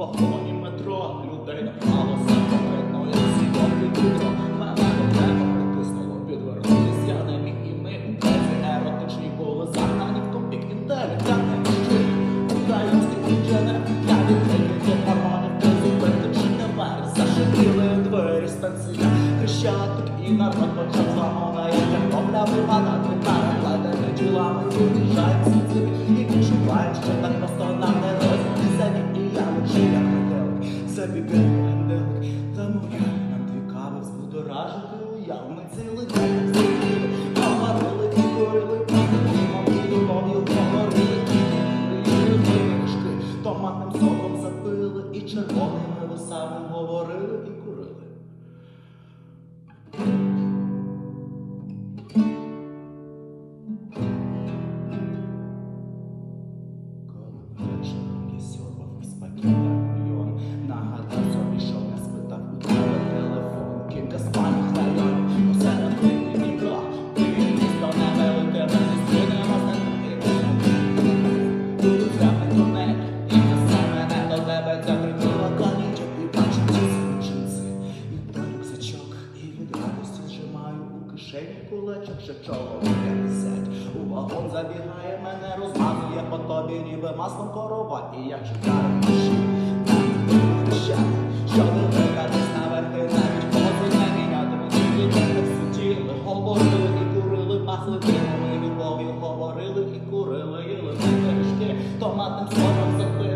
вагоні метро. Людей напало запомитно, я сідав під вітро, мене окремо притиснуло, підвернулись я не міг і ми у безі еротичні були загнані в топік інтелігентне мужчини, українські дівчини, я відкрив до карманів, де зупинити чи не зашипіли двері з пенсія, і народ почав зламана, як картопля вимана, не переплетені тілами, зустрічається. I've been. кишені кулечок чого п'ятдесять. У вагон забігає мене, розмазує по тобі, ніби маслом корова, і я чекаю душі. Що не викатись наверти, навіть поза не міняти дітей сиділи, говорили і курили, пасли димами любов'ю говорили і курили, їли, пиріжки, томатним словом запили.